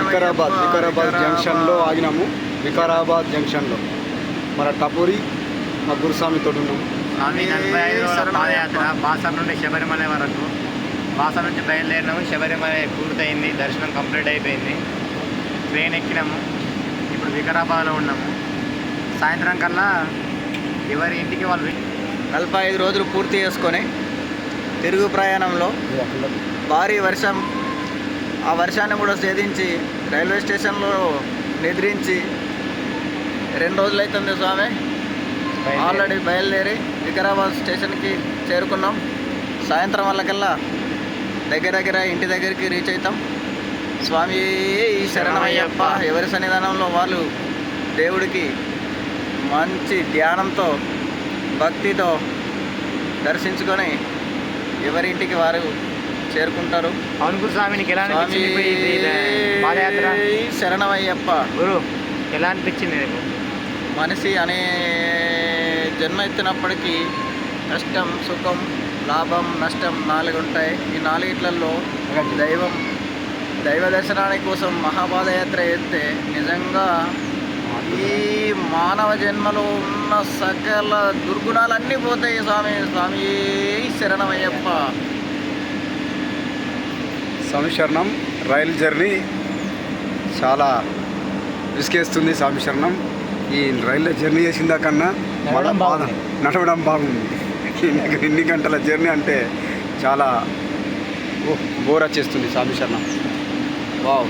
వికారాబాద్ వికారాబాద్ జంక్షన్లో ఆగినాము. వికారాబాద్ జంక్షన్లో. మన టపూరి మా గురుస్వామి తోటి ఉన్నాము పాదయాత్ర నుండి శబరిమల వరకు. బాసర నుంచి బయలుదేరినాము శబరిమల పూర్తయింది దర్శనం కంప్లీట్ అయిపోయింది. ట్రైన్ ఎక్కినాము ఇప్పుడు వికారాబాద్లో ఉన్నాము. సాయంత్రం కల్లా ఎవరి ఇంటికి వాళ్ళు నలభై ఐదు రోజులు పూర్తి చేసుకొని తిరుగు ప్రయాణంలో భారీ వర్షం ఆ వర్షాన్ని కూడా ఛేదించి రైల్వే స్టేషన్లో నిద్రించి రెండు రోజులు అవుతుంది స్వామి ఆల్రెడీ బయలుదేరి వికారాబాద్ స్టేషన్కి చేరుకున్నాం. సాయంత్రం వల్లకల్లా దగ్గర దగ్గర ఇంటి దగ్గరికి రీచ్ అవుతాం స్వామి ఈ శరణమయ్యప్ప. ఎవరి సన్నిధానంలో వాళ్ళు దేవుడికి మంచి ధ్యానంతో భక్తితో దర్శించుకొని ఎవరింటికి వారు చేరుకుంటారు. పవన్ స్వామి నీకు ఎలా అనిపించింది పాదయాత్ర? శరణమయ్యప్ప. గురు ఎలా అనిపించింది నీకు? మనిషి అనే జన్మ ఎత్తినప్పటికీ కష్టం సుఖం లాభం నష్టం నాలుగు ఉంటాయి ఈ నాలుగిట్లలో దైవం దైవ దర్శనానికి కోసం మహాపాదయాత్ర ఎత్తే నిజంగా ఈ మానవ జన్మలో ఉన్న సకల దుర్గుణాలన్నీ పోతాయి స్వామి. స్వామి శరణమయ్యప్ప. స్వామి శరణం. రైలు జర్నీ చాలా విసికేస్తుంది స్వామి శరణం. ఈ రైల్లో జర్నీ చేసిన కన్నా మన నడవడం బాధ. నడవడం బాగుంది. ఇన్ని- గంటల జర్నీ అంటే చాలా బోర్ వచ్చేస్తుంది స్వామి శరణం. వావ్.